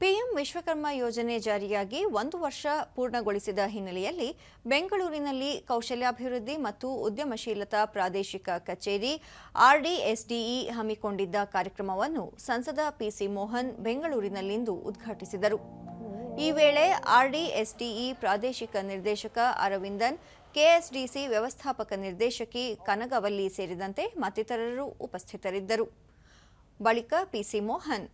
PM Vishwakarma ಯೋಜನೆ ಜಾರಿಯಾಗಿ ಒಂದು ವರ್ಷ ಪೂರ್ಣಗೊಳಿಸಿದ ಹಿನ್ನೆಲೆಯಲ್ಲಿ ಬೆಂಗಳೂರಿನಲ್ಲಿ ಕೌಶಲ್ಯಾಭಿವೃದ್ಧಿ ಮತ್ತು ಉದ್ಯಮಶೀಲತಾ ಪ್ರಾದೇಶಿಕ ಕಚೇರಿ ಆರ್ಡಿಎಸ್ಡಿಇ ಹಮ್ಮಿಕೊಂಡಿದ್ದ ಕಾರ್ಯಕ್ರಮವನ್ನು ಸಂಸದ ಪಿಸಿ ಮೋಹನ್ ಬೆಂಗಳೂರಿನಲ್ಲಿಂದು ಉದ್ಘಾಟಿಸಿದರು. ಈ ವೇಳೆ ಆರ್ಡಿಎಸ್ಡಿಇ ಪ್ರಾದೇಶಿಕ ನಿರ್ದೇಶಕ ಅರವಿಂದನ್, ಕೆಎಸ್ಡಿಸಿ ವ್ಯವಸ್ಥಾಪಕ ನಿರ್ದೇಶಕಿ ಕನಗವಲ್ಲಿ ಸೇರಿದಂತೆ ಮತ್ತಿತರರು ಉಪಸ್ಥಿತರಿದ್ದರು. ಬಳಿಕ ಪಿಸಿ ಮೋಹನ್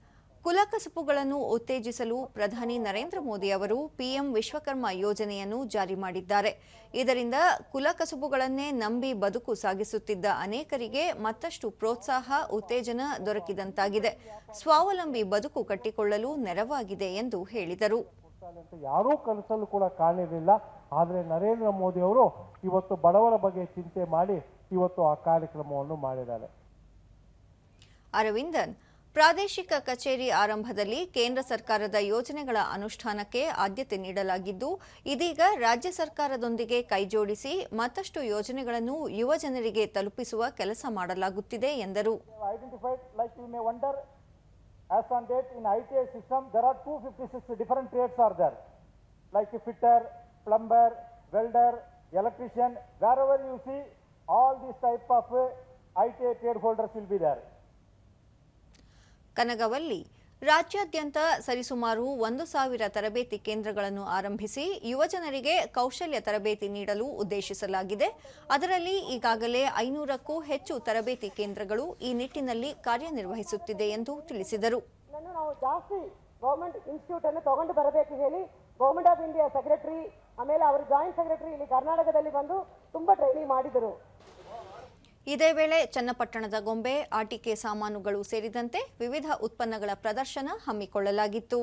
ಕುಲಕಸುಬುಗಳನ್ನು ಉತ್ತೇಜಿಸಲು ಪ್ರಧಾನಿ ನರೇಂದ್ರ ಮೋದಿ ಅವರು ಪಿಎಂ ವಿಶ್ವಕರ್ಮ ಯೋಜನೆಯನ್ನು ಜಾರಿ ಮಾಡಿದ್ದಾರೆ. ಇದರಿಂದ ಕುಲಕಸುಬುಗಳನ್ನೇ ನಂಬಿ ಬದುಕು ಸಾಗಿಸುತ್ತಿದ್ದ ಅನೇಕರಿಗೆ ಮತ್ತಷ್ಟು ಪ್ರೋತ್ಸಾಹ ಉತ್ತೇಜನ ದೊರಕಿದಂತಾಗಿದೆ. ಸ್ವಾವಲಂಬಿ ಬದುಕು ಕಟ್ಟಿಕೊಳ್ಳಲು ನೆರವಾಗಿದೆ ಎಂದು ಹೇಳಿದರು. ಯಾರೂ ಕನಸಲ್ಲೂ ಕೂಡ ಕಾಣಿರಲಿಲ್ಲ ಆದರೆ ನರೇಂದ್ರ ಮೋದಿ ಅವರು ಇವತ್ತು ಬಡವರ ಬಗ್ಗೆ ಚಿಂತೆ ಮಾಡಿ ಇವತ್ತು ಆ ಕಾರ್ಯಕ್ರಮವನ್ನು ಮಾಡಿದ್ದಾರೆ. ಅರವಿಂದನ್ ಪ್ರಾದೇಶಿಕ ಕಚೇರಿ ಆರಂಭದಲ್ಲಿ ಕೇಂದ್ರ ಸರ್ಕಾರದ ಯೋಜನೆಗಳ ಅನುಷ್ಠಾನಕ್ಕೆ ಆದ್ಯತೆ ನೀಡಲಾಗಿದ್ದು, ಇದೀಗ ರಾಜ್ಯ ಸರ್ಕಾರದೊಂದಿಗೆ ಕೈಜೋಡಿಸಿ ಮತ್ತಷ್ಟು ಯೋಜನೆಗಳನ್ನು ಯುವ ಜನರಿಗೆ ತಲುಪಿಸುವ ಕೆಲಸ ಮಾಡಲಾಗುತ್ತಿದೆ ಎಂದರು. Welder electrician all type of ಕನಗವಲ್ಲಿ ರಾಜ್ಯಾದ್ಯಂತ ಸರಿಸುಮಾರು ಒಂದು ಸಾವಿರ ತರಬೇತಿ ಕೇಂದ್ರಗಳನ್ನು ಆರಂಭಿಸಿ ಯುವಜನರಿಗೆ ಕೌಶಲ್ಯ ತರಬೇತಿ ನೀಡಲು ಉದ್ದೇಶಿಸಲಾಗಿದೆ. ಅದರಲ್ಲಿ ಈಗಾಗಲೇ ಐನೂರಕ್ಕೂ ಹೆಚ್ಚು ತರಬೇತಿ ಕೇಂದ್ರಗಳು ಈ ನಿಟ್ಟಿನಲ್ಲಿ ಕಾರ್ಯನಿರ್ವಹಿಸುತ್ತಿದೆ ಎಂದು ತಿಳಿಸಿದರು. ಗೌರ್ಮೆಂಟ್ ಇನ್ಸ್ಟಿಟ್ಯೂಟ್ ತಗೊಂಡು ಬರಬೇಕು ಗೌರ್ಮೆಂಟ್ ಆಫ್ ಇಂಡಿಯಾ ಸೆಕ್ರೆಟರಿ ಆಮೇಲೆ ಅವರು ಜಾಯಿಂಟ್ ಸೆಕ್ರೆಟರಿ ಇಲ್ಲಿ ಕರ್ನಾಟಕದಲ್ಲಿ ಬಂದು ತುಂಬಾ ಟ್ರೈನಿಂಗ್ ಮಾಡಿದರು. ಇದೇ ವೇಳೆ ಚನ್ನಪಟ್ಟಣದ ಗೊಂಬೆ ಆಟಿಕೆ ಸಾಮಾನುಗಳು ಸೇರಿದಂತೆ ವಿವಿಧ ಉತ್ಪನ್ನಗಳ ಪ್ರದರ್ಶನ ಹಮ್ಮಿಕೊಳ್ಳಲಾಗಿತ್ತು.